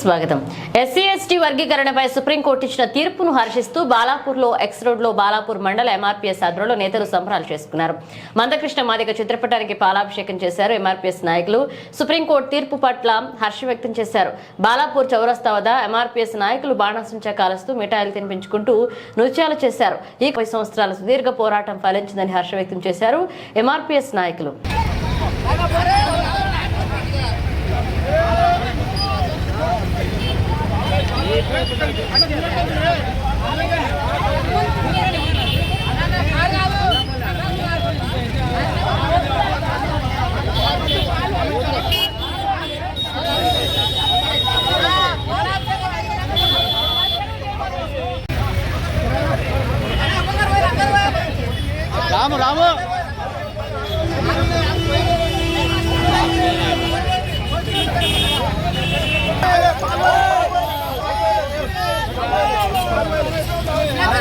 స్వాగతం. SC ST వర్గీకరణపై supreme court ఇచ్చిన తీర్పును హర్షిస్తూ బాలాపూర్లో ఎక్స్ రోడ్లో బాలాపూర్ మండల ఎంఆర్పీఎస్ ఆధ్వర్యంలో నేతలు సంబరాలు చేసుకున్నారు. మందకృష్ణ మాదిగ చిత్రపటానికి పాలాభిషేకం చేశారు ఎంఆర్పీఎస్ నాయకులు. సుప్రీంకోర్టు తీర్పు పట్ల హర్షం వ్యక్తం చేశారు. బాలాపూర్ చౌరస్తా వద్ద ఎంఆర్పీఎస్ నాయకులు బాణాసంచా కాలుస్తూ మిఠాయిలు తినిపించుకుంటూ నృత్యాలు చేశారు. ఈ పది సంవత్సరాల సుదీర్ఘ పోరాటం ఫలించిందని హర్ష వ్యక్తం చేశారు ఎంఆర్పీఎస్ నాయకులు. రాము రాము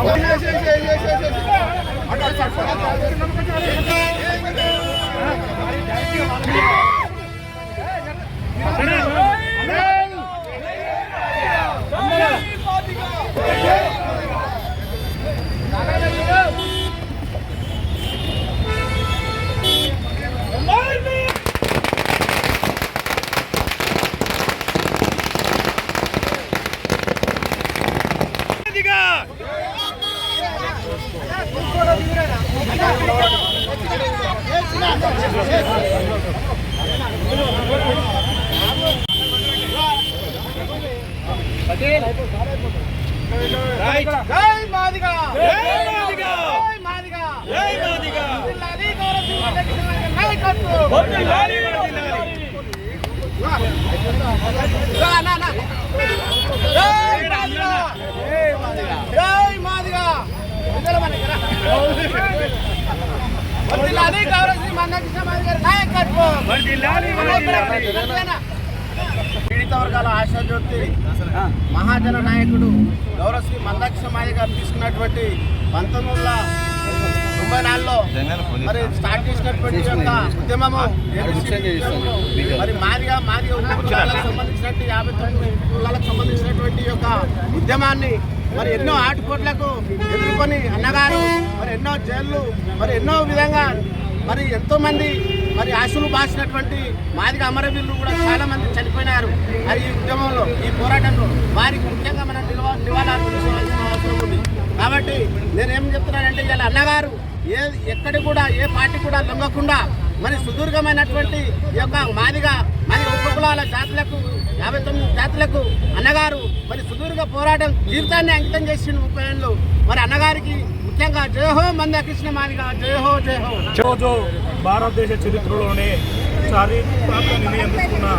జై మాదిగా జై మాదిగా జై మాదిగా జై మాదిగా వర్దిల్లాలి గౌరవ నాయకత్వం వర్దిల్లాలి వర్దిల్లాలి రా నా నా జై మాదిగా జై మాదిగా గౌరవ శ్రీ గారి నాయకత్వం. పీడిత వర్గాల ఆశాజ్యోతి మహాజన నాయకుడు గౌరవశ్రీ మందాక్ష మాయ గారు తీసుకున్నటువంటి పంతొమ్మిది తొంభై నాలుగులో మరి స్టార్ట్ చేసినటువంటి యొక్క ఉద్యమము మరి మాదిగా మాదిగా ఉప కులాలకు సంబంధించినట్టు యాభై తొమ్మిది కులాలకు సంబంధించినటువంటి యొక్క ఉద్యమాన్ని మరి ఎన్నో ఆటుపోట్లకు ఎదుర్కొని అన్నగారు మరి ఎన్నో జైళ్ళు మరి ఎన్నో విధంగా మరి ఎంతో మంది మరి ఆశలు బాసినటువంటి మాదిగ అమరవీరులు కూడా చాలా మంది చనిపోయినారు. మరి ఈ ఉద్యమంలో ఈ పోరాటంలో వారికి ముఖ్యంగా మనం నిలవ నివాళులర్పించవలసిన అవసరం ఉంది. కాబట్టి నేనేం చెప్తున్నానంటే ఇలా అన్నగారు ఏ ఎక్కడి కూడా ఏ పార్టీ కూడా లొంగకుండా మరి సుదీర్ఘమైనటువంటి యొక్క మాదిగా మరి ఉపకులాల జాతులకు యాభై తొమ్మిది జాతులకు అన్నగారు మరి సుదీర్ఘ పోరాటం జీవితాన్ని అంకితం చేసిన ముప్పై ఏళ్ళు మరి అన్నగారికి ముఖ్యంగా జయహో మంద కృష్ణ మాదిగా జయహో జయహో ఈరోజు భారతదేశ చరిత్రలోనే చారిత్రాత్మక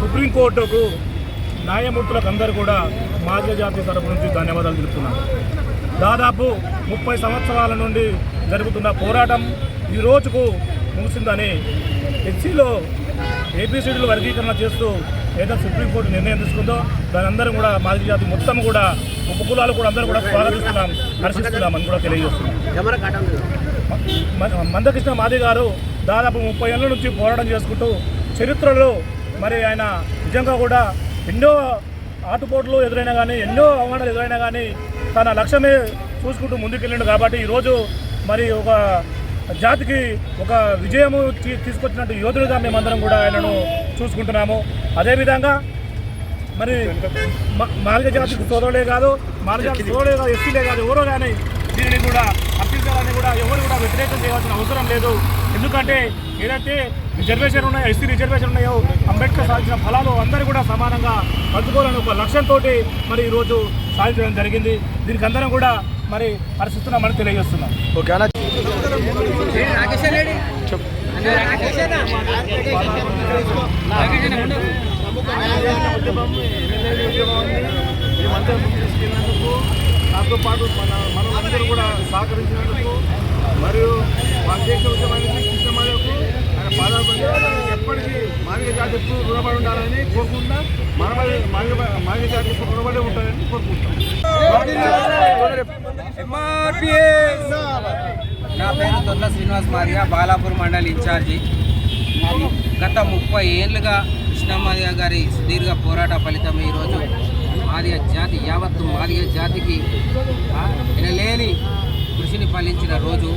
సుప్రీంకోర్టుకు న్యాయమూర్తులకు అందరూ కూడా మాదిగ జాతి తరపు నుంచి ధన్యవాదాలు తెలుపుతున్నాను. దాదాపు ముప్పై సంవత్సరాల నుండి జరుగుతున్న పోరాటం ఈ రోజుకు ముగిసిందని హెచ్సిలో ఏపీసీడీలు వర్గీకరణ చేస్తూ ఏదో సుప్రీంకోర్టు నిర్ణయం తీసుకుందో దాని అందరం కూడా మాదిరి జాతి మొత్తం కూడా ఉపకులాలు కూడా అందరూ కూడా స్వాగతిస్తున్నాం హర్షిస్తున్నామని కూడా తెలియజేస్తున్నాం. మందకృష్ణ మాది గారు దాదాపు ముప్పై ఏళ్ళ నుంచి పోరాటం చేసుకుంటూ చరిత్రలో మరి ఆయన నిజంగా కూడా ఎన్నో ఆటుపోట్లు ఎదురైనా కానీ ఎన్నో అవమానాలు ఎదురైనా కానీ తన లక్ష్యమే చూసుకుంటూ ముందుకెళ్ళిండు కాబట్టి ఈరోజు మరి ఒక జాతికి ఒక విజయము తీ- తీసుకొచ్చినట్టు యోధులుగా మేమందరం కూడా ఆయనను చూసుకుంటున్నాము. అదేవిధంగా మరి మాలిక మార్గ జాతికి సోదరులే కాదు మార్గ సోదరులే కాదు ఎస్సీలే కాదు ఎవరో కానీ దీనిని కూడా హత్యించాలని కూడా ఎవరు కూడా వ్యతిరేకం చేయాల్సిన అవసరం లేదు. ఎందుకంటే ఏదైతే రిజర్వేషన్ ఉన్నాయో ఎస్సీ రిజర్వేషన్ ఉన్నాయో అంబేద్కర్ సాధించిన ఫలాలు అందరూ కూడా సమానంగా పంచుకోవాలని ఒక లక్ష్యంతో మరి ఈరోజు సాధించడం జరిగింది. దీనికి అందరం కూడా మరి హర్షిస్తున్నామని తెలియజేస్తున్నాం. ఓకే నాతో పాటు మన మనమందరూ కూడా సహకరించినందుకు మరియు మన దేశ ఉద్యమానికి కృష్ణమాలకు ఆయన పాదాపడి ఎప్పటికీ మాదిగ జాతి ఎప్పుడు రుణపడి ఉండాలని కోరుకుంటా మన మాదిగ మాదిగ జాతి ఎప్పుడు రుణపడి ఉంటుందని కోరుకుంటాం నా పేరు దొల్ల శ్రీనివాస్ మాదిగా బాలాపూర్ మండలి ఇన్ఛార్జి. గత ముప్పై ఏళ్ళుగా కృష్ణమాదిగ గారి సుదీర్ఘ పోరాట ఫలితం ఈరోజు మాదిగ జాతి యావత్తు మాదిగ జాతికి వినలేని కృషిని ఫలించిన రోజు.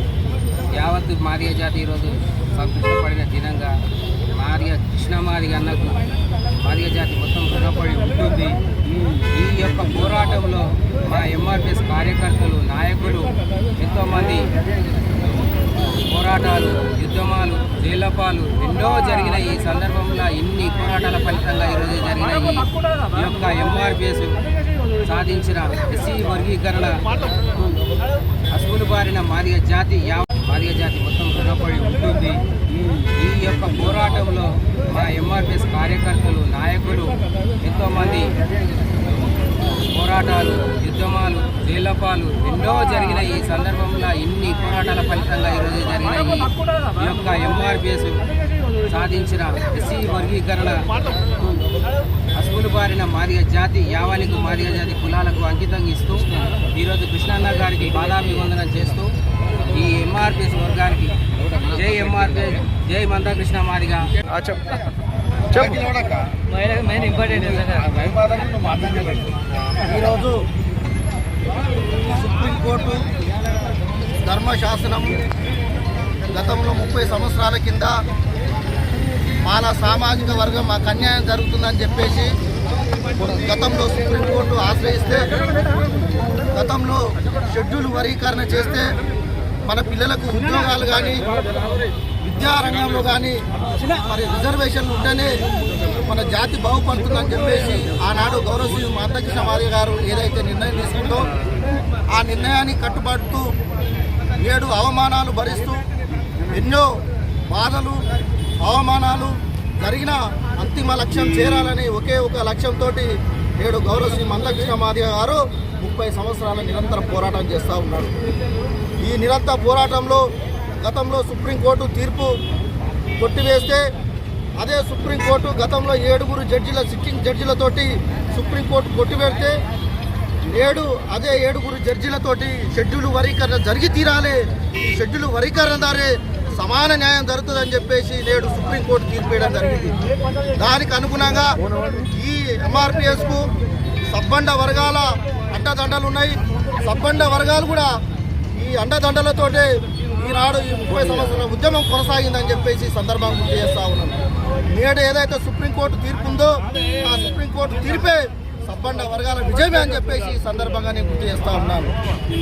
యావత్తు మాదిగ జాతి ఈరోజు సంతృష్టపడిన దినంగా మాదిగ కృష్ణమాదిగ అన్నకు మాదిగ జాతి మొత్తం రుణపడి ఉంటుంది. ఈ యొక్క పోరాటంలో మా ఎంఆర్పిఎస్ కార్యకర్తలు నాయకులు ఎంతోమంది పోరాటాలు యుద్ధమాలు జైలపాలు ఎన్నో జరిగిన ఈ సందర్భంలో ఇన్ని పోరాటాల ఫలితంగా ఈరోజు జరిగిన ఈ యొక్క ఎంఆర్పిఎస్ సాధించిన ఎస్సీ వర్గీకరణ అసుగులు బారిన మాదిగ జాతి యా మాదిగ జాతి మొత్తం రుణపడి ఉంటుంది. ఈ యొక్క పోరాటంలో మా ఎంఆర్పిఎస్ కార్యకర్తలు నాయకులు ఎంతోమంది పోరాటాలు యుద్ధమాలు జైలపాలు ఎన్నో జరిగిన ఈ సందర్భంలో ఇన్ని పోరాటాల ఫలితంగా ఈరోజు జరిగిన ఈ ఈ యొక్క ఎంఆర్పిఎస్ సాధించిన ఎస్సీ వర్గీకరణ అసుగులు బారిన మాదిగ జాతి యావానికి మాదిగ జాతి కులాలకు అంకితం ఇస్తూ ఈరోజు కృష్ణన్న గారికి పాదాభివందనం చేస్తూ ఈ ఎంఆర్పిఎస్ వర్గానికి జై ఎంఆర్పిఎస్ జై మందకృష్ణ మాదిగా. మెయిన్ ఇంపార్టెంట్ ఈరోజు సుప్రీంకోర్టు ధర్మశాసనం గతంలో ముప్పై సంవత్సరాల కింద మాల సామాజిక వర్గం మాకు అన్యాయం జరుగుతుందని చెప్పేసి గతంలో సుప్రీంకోర్టు ఆశ్రయిస్తే గతంలో షెడ్యూల్ వర్గీకరణ చేస్తే మన పిల్లలకు ఉద్యోగాలు కానీ విద్యారంగంలో కానీ మరి రిజర్వేషన్లు ఉంటేనే మన జాతి బాగుపడుతుందని చెప్పేసి ఆనాడు గౌరవశ్రీ మందకృష్ణ మాదిగ గారు ఏదైతే నిర్ణయం తీసుకుందో ఆ నిర్ణయాన్ని కట్టుబడుతూ నేడు అవమానాలు భరిస్తూ ఎన్నో బాధలు అవమానాలు జరిగిన అంతిమ లక్ష్యం చేరాలని ఒకే ఒక లక్ష్యంతో నేడు గౌరవశ్రీ మందకృష్ణ మాదిగ గారు ముప్పై సంవత్సరాల నిరంతర పోరాటం చేస్తూ ఉన్నాడు ఈ నిరంతర పోరాటంలో గతంలో సుప్రీంకోర్టు తీర్పు కొట్టివేస్తే అదే సుప్రీంకోర్టు గతంలో ఏడుగురు జడ్జిల సిట్టింగ్ జడ్జిలతోటి సుప్రీంకోర్టు కొట్టివేస్తే నేడు అదే ఏడుగురు జడ్జిలతోటి షెడ్యూల్ వరీకరణ జరిగి తీరాలి. ఈ షెడ్యూల్ వరీకరణ దారే సమాన న్యాయం జరుగుతుందని చెప్పేసి నేడు సుప్రీంకోర్టు తీర్పు వేయడం జరిగింది. దానికి అనుగుణంగా ఈ ఎంఆర్పిఎస్కు సబ్బండ వర్గాల అండదండలు ఉన్నాయి. సబ్బండ వర్గాలు కూడా ఈ అండదండలతోటే ఈనాడు ఈ ముప్పై సంవత్సరాల ఉద్యమం కొనసాగిందని చెప్పేసి సందర్భాన్ని సందర్భంగా గుర్తు చేస్తా ఉన్నాను. నేడు ఏదైతే సుప్రీంకోర్టు తీర్పు ఉందో ఆ సుప్రీంకోర్టు తీర్పే సబ్బండ వర్గాల విజయమే అని చెప్పేసి ఈ సందర్భంగా నేను గుర్తు చేస్తా ఉన్నాను.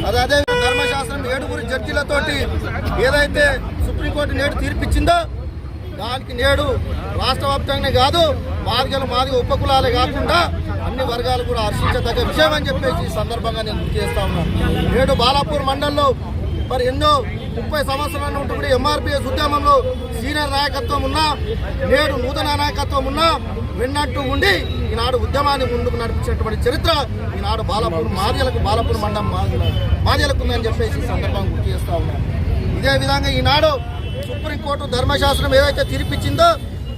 అదే అదే ధర్మశాస్త్రం ఏడుగురు జడ్జిలతోటి ఏదైతే సుప్రీంకోర్టు నేడు తీర్పిచ్చిందో దానికి నేడు రాష్ట్ర వ్యాప్తంగానే కాదు మార్గలు మాదిగ ఉపకులాలే కాకుండా అన్ని వర్గాలు కూడా హర్షించదగ్గ విషయం అని చెప్పేసి ఈ సందర్భంగా నేను గుర్తు చేస్తా ఉన్నాను నేడు బాలాపూర్ మండలంలో మరి ఎన్నో ముప్పై సంవత్సరాలు ఉంటున్న ఎంఆర్పిఎస్ ఉద్యమంలో సీనియర్ నాయకత్వం ఉన్నా నేడు నూతన నాయకత్వం ఉన్నా విన్నట్టు ఉండి ఈనాడు ఉద్యమాన్ని ముందుకు నడిపించినటువంటి చరిత్ర ఈనాడు బాలపూర్ మార్యలకు బాలపూర్ మండలం మాదిలకు ఉందని చెప్పేసి ఈ సందర్భంగా గుర్తు చేస్తూ ఉన్నాను ఇదే విధంగా ఈనాడు సుప్రీంకోర్టు ధర్మశాస్త్రం ఏదైతే తీర్పిచ్చిందో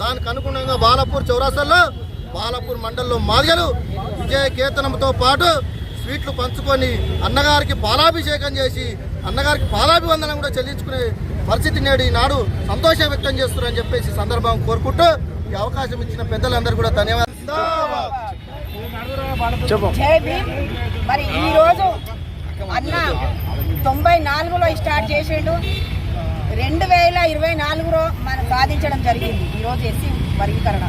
దానికి అనుగుణంగా బాలాపూర్ చౌరాసల్లో బాలపూర్ మండలంలో మార్యలు విజయ కేతనంతో పాటు స్వీట్లు పంచుకొని అన్నగారికి పాలాభిషేకం చేసి అన్నగారికి పాలాభివందనం కూడా చెల్లించుకునే పరిస్థితి నేడు ఈనాడు సంతోషం వ్యక్తం చేస్తున్నారని చెప్పేసి సందర్భం కోరుకుంటూ ఈ అవకాశం ఇచ్చిన పెద్దలందరూ కూడా ధన్యవాదాలు. జై భీమ్. మరి ఈ రోజు అన్న తొంభై నాలుగులో స్టార్ట్ చేసిండు. రెండు వేల ఇరవై నాలుగులో మనం సాధించడం జరిగింది. ఈరోజు ఎస్సీ వర్గీకరణ.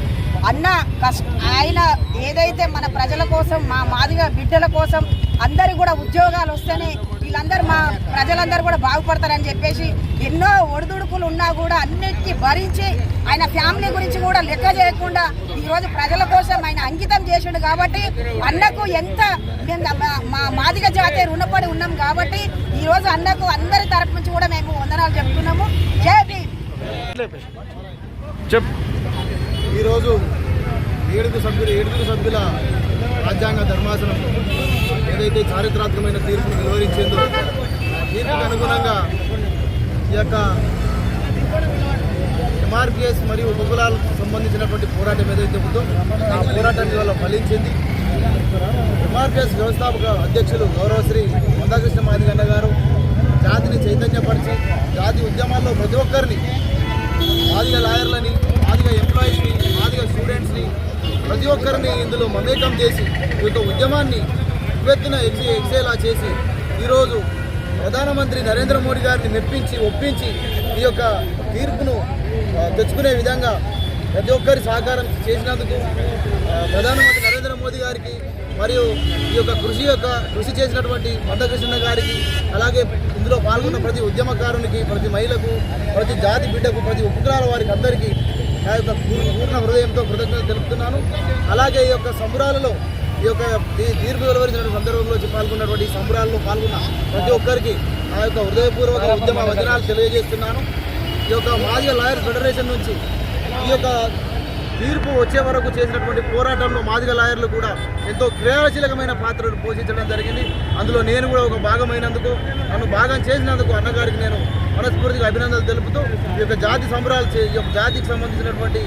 అన్న కష్ట ఆయన ఏదైతే మన ప్రజల కోసం మా మాదిగా బిడ్డల కోసం అందరికి కూడా ఉద్యోగాలు వస్తేనే వీళ్ళందరూ మా ప్రజలందరూ కూడా బాగుపడతారని చెప్పేసి ఎన్నో ఒడిదుడుకులు ఉన్నా కూడా అన్నిటికీ భరించి ఆయన ఫ్యామిలీ గురించి కూడా లెక్క చేయకుండా ఈరోజు ప్రజల కోసం ఆయన అంకితం చేసిండు కాబట్టి అన్నకు ఎంత మేము మా- మాదిగ జాతి రుణపడి ఉన్నాం కాబట్టి ఈరోజు అన్నకు అందరి తరపు నుంచి కూడా మేము వందనాలు చెప్తున్నాము. ఈరోజు ఏడుగురు సభ్యులు ఏడుగురు సభ్యుల రాజ్యాంగ ధర్మాసనం ఏదైతే చారిత్రాత్మకమైన తీర్పును వెలువరించిందో దీనికి అనుగుణంగా ఈ యొక్క ఎంఆర్పిఎస్ మరియు ఉపకులాలకు సంబంధించినటువంటి పోరాటం ఏదైతే ఉందో ఆ పోరాటం వల్ల ఫలించింది. ఎంఆర్పిఎస్ వ్యవస్థాపక అధ్యక్షులు గౌరవశ్రీ మందాకృష్ణ మాదిగన్న గారు జాతిని చైతన్యపరిచి జాతి ఉద్యమాల్లో ప్రతి ఒక్కరిని మాదిగ లాయర్లని మాదిగ ఎంప్లాయీస్ని మాదిగ స్టూడెంట్స్ని ప్రతి ఒక్కరిని ఇందులో మమేకం చేసి ఈ యొక్క ఉద్యమాన్ని ఉవ్వెత్తున ఎక్సే ఎక్సేలా చేసి ఈరోజు ప్రధానమంత్రి నరేంద్ర మోడీ గారిని మెప్పించి ఒప్పించి ఈ యొక్క తీర్పును తెచ్చుకునే విధంగా ప్రతి ఒక్కరి సహకారం చేసినందుకు ప్రధానమంత్రి నరేంద్ర మోదీ గారికి మరియు ఈ యొక్క కృషి యొక్క కృషి చేసినటువంటి మందకృష్ణ గారికి అలాగే ఇందులో పాల్గొన్న ప్రతి ఉద్యమకారునికి ప్రతి మహిళకు ప్రతి జాతి బిడ్డకు ప్రతి ఉపగ్రహాల వారికి అందరికీ నా యొక్క పూర్ణ పూర్ణ హృదయంతో కృతజ్ఞతలు తెలుపుతున్నాను. అలాగే ఈ యొక్క సంబురాలలో ఈ యొక్క తీ- తీర్పు వెలువరించిన సందర్భంలో పాల్గొన్నటువంటి ఈ సంబరాల్లో పాల్గొన్న ప్రతి ఒక్కరికి నా యొక్క హృదయపూర్వక ఉద్యమ వచనాలు తెలియజేస్తున్నాను. ఈ యొక్క మాదిగ లాయర్ ఫెడరేషన్ నుంచి ఈ యొక్క తీర్పు వచ్చే వరకు చేసినటువంటి పోరాటంలో మాదిగ లాయర్లు కూడా ఎంతో క్రియాశీలకమైన పాత్రను పోషించడం జరిగింది. అందులో నేను కూడా ఒక భాగమైనందుకు నన్ను భాగం చేసినందుకు అన్నగారికి నేను మనస్ఫూర్తిగా అభినందనలు తెలుపుతూ ఈ యొక్క జాతి సంబరాలు ఈ యొక్క జాతికి సంబంధించినటువంటి